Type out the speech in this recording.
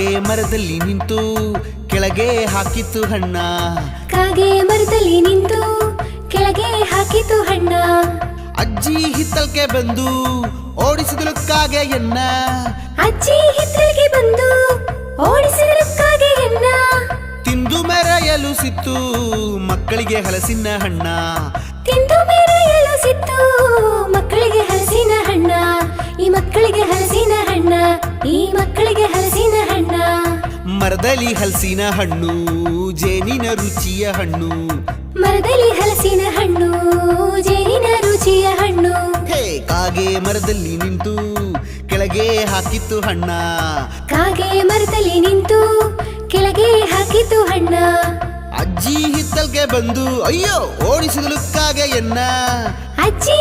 ಕಾಗೆ ಮರದಲ್ಲಿ ನಿಂತು ಕೆಳಗೆ ಹಾಕಿತ್ತು ಹಣ್ಣ. ಕಾಗೆ ಮರದಲ್ಲಿ ನಿಂತು ಕೆಳಗೆ ಹಾಕಿತು ಹಣ್ಣ. ಅಜ್ಜಿ ಹಿತ್ತಲ್ಕೆ ಬಂದು ಓಡಿಸಿದಳು ಕಾಗೆಯನ್ನ ಅಜ್ಜಿ ಹಿತ್ತಲಿಗೆ ಬಂದು ಓಡಿಸಿದಳು ಕಾಗೆ ಎನ್ನ. ತಿಂದು ಮೆರೆಯಲು ಸಿತ್ತು ಮಕ್ಕಳಿಗೆ ಹಲಸಿನ ಹಣ್ಣ. ತಿಂದು ಮೆರೆಯಲು ಸಿತ್ತು ಮಕ್ಕಳಿಗೆ ಹಲಸಿನ ಹಣ್ಣ. ಈ ಮಕ್ಕಳಿಗೆ ಹಲಸಿನ ಹಣ್ಣ ಈ ಮಕ್ಕಳಿಗೆ ಹಲಸಿನ ಮರದಲ್ಲಿ ಹಲಸಿನ ಹಣ್ಣು ಜೇನಿನ ರುಚಿಯ ಹಣ್ಣು. ಮರದಲ್ಲಿ ಹಲಸಿನ ಹಣ್ಣು ಜೇನಿನ ರುಚಿಯ ಹಣ್ಣು. ಹೇ ಕಾಗೆ ಮರದಲ್ಲಿ ನಿಂತು ಕೆಳಗೆ ಹಾಕಿತ್ತು ಹಣ್ಣ. ಕಾಗೆ ಮರದಲ್ಲಿ ನಿಂತು ಕೆಳಗೆ ಹಾಕಿತ್ತು ಹಣ್ಣ. ಅಜ್ಜಿ ಹಿತ್ತಲ್ಗೆ ಬಂದು ಅಯ್ಯೋ ಓಡಿಸಿದಳು ಕಾಗೆಯನ್ನ ಅಜ್ಜಿ